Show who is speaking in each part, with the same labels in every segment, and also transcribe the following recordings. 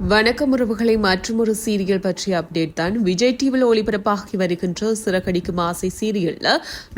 Speaker 1: வணக்கம் உறவுகளை மற்றொரு சீரியல் பற்றிய அப்டேட் தான். விஜய் டிவியில் ஒளிபரப்பாகி வருகின்ற சிறகடிக்கும் ஆசை சீரியல்ல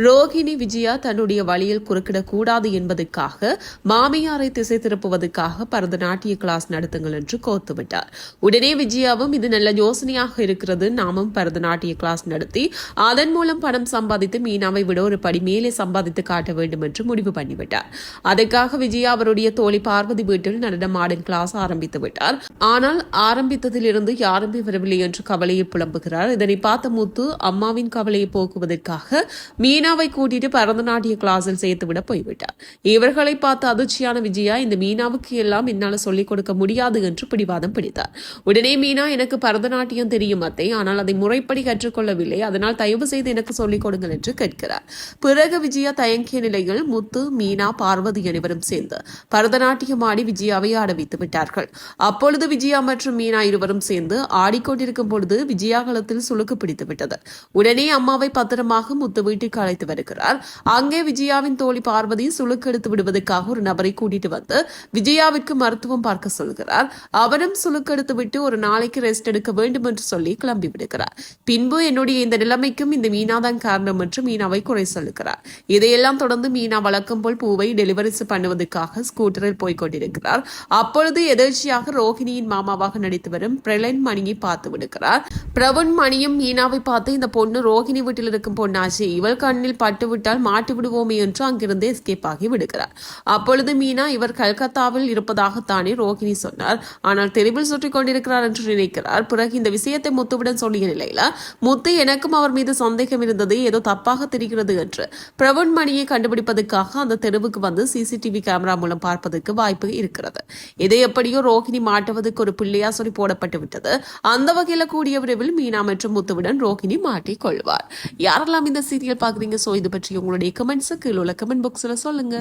Speaker 1: ரோஹிணி விஜயா தன்னுடைய வழியில் குறுக்கிடக்கூடாது என்பதற்காக மாமியாரை திசை திருப்புவதற்காக பரதநாட்டிய கிளாஸ் நடத்துங்கள் என்று கோத்துவிட்டார் உடனே விஜயாவும் இது நல்ல யோசனையாக இருக்கிறது. நாமும் பரதநாட்டிய கிளாஸ் நடத்தி அதன் மூலம் பணம் சம்பாதித்து மீனாவை விட ஒரு படி மேலே சம்பாதித்து காட்ட வேண்டும் என்று முடிவு பண்ணிவிட்டார். அதற்காக விஜயா அவருடைய தோழி பார்வதி வீட்டில் நடனம் கிளாஸ் ஆரம்பித்து விட்டார். ஆனால் ஆனால் ஆரம்பித்ததிலிருந்து யாருமே வரவில்லை என்று கவலையை புலம்புகிறார். இதனை பார்த்த முத்து அம்மாவின் கவலையை போக்குவதற்காக மீனாவை கூட்டிட்டு பரதநாட்டிய கிளாஸில் சேர்த்துவிட போய்விட்டார். இவர்களை பார்த்து அதிர்ச்சியான விஜயா இந்த மீனாவுக்கு எல்லாம் என்னால் சொல்லிக் கொடுக்க முடியாது என்று பிடிவாதம் பிடித்தார். உடனே மீனா எனக்கு பரதநாட்டியம் தெரியும் அத்தை. ஆனால் அதை முறைப்படி கற்றுக்கொள்ளவில்லை. அதனால் தயவு செய்து எனக்கு சொல்லிக் கொடுங்கள் என்று கேட்கிறார். பிறகு விஜயா தயங்கிய நிலையில் முத்து மீனா பார்வதி அனைவரும் சேர்ந்து பரதநாட்டியம் ஆடி விஜயாவை ஆட வைத்து விட்டார்கள். அப்பொழுது விஜயா மற்றும் மீனா இருவரும் சேர்ந்து ஆடிக்கொண்டிருக்கும் பொழுது விஜயாகலத்தில் சுளுக்கு பிடித்து விட்டது உடனே அம்மாவை பத்திரமாக முத்து வீட்டுக்கு அழைத்து வருகிறார். அங்கே விஜயாவின் தோழி பார்வதி சுளுக்கு எடுத்து விடுவதற்காக ஒரு நபரை கூட்டிட்டு வந்து விஜயாவிற்கு மருத்துவம் பார்க்க சொல்கிறார். அவரும் சுளுக்கு எடுத்து விட்டு ஒரு நாளைக்கு ரெஸ்ட் எடுக்க வேண்டும் என்று சொல்லி கிளம்பி விடுகிறார். பின்பு என்னுடைய இந்த நிலைமைக்கும் இந்த மீனாதான் காரணம் என்று மீனாவை குறை சொல்லுகிறார் இதையெல்லாம் தொடர்ந்து மீனா வழக்கம் போல் பூவை டெலிவரி பண்ணுவதற்காக ஸ்கூட்டரில் போய்க் கொண்டிருக்கிறார். அப்பொழுது எதர்ச்சியாக ரோஹிணியின் மாமா அம்மாவாக நடித்து வரும் பிரளன் மணியை பார்த்து விடுக்கிறார் பிரவன் மணியும் மீனாவை பார்த்து இந்த பொண்ணு ரோஹிணி வீட்டில் இருக்கும் பொண்ணாச்சு இவள் கண்ணில் பட்டு விட்டால் மாட்டி விடுவோமே என்று அங்கிருந்து எஸ்கேப் ஆகி விடுகிறார். அப்பொழுது மீனா இவர் கல்கத்தாவில் இருப்பதாகத்தானே? ரோஹிணி சொன்னார். ஆனால் தெருவில் சுற்றி கொண்டிருக்கிறார் என்று நினைக்கிறார். பிறகு இந்த விஷயத்தை முத்துவிடம் சொல்லிய நிலையில முத்து எனக்கும் அவர் மீது சந்தேகம் இருந்தது ஏதோ தப்பாக தெரிகிறது என்று. பிரவன் மணியை கண்டுபிடிப்பதற்காக அந்த தெருவுக்கு வந்து சிசிடிவி கேமரா மூலம் பார்ப்பதற்கு வாய்ப்பு இருக்கிறது. இதை எப்படியோ ரோஹிணி மாட்டுவதற்கு ஒரு பிள்ளையா சொல்லி போடப்பட்டு விட்டது. அந்த வகையில கூடிய விரைவில் மீனா மற்றும் முத்துவுடன் ரோஹிணி மாட்டிக் கொள்வார். யாரெல்லாம் இந்த சீரியல் பாக்குறீங்க சோ இது பற்றி உங்களுடைய கமெண்ட்ஸ் கீழே உள்ள கமெண்ட் பாக்ஸ்ல சொல்லுங்க.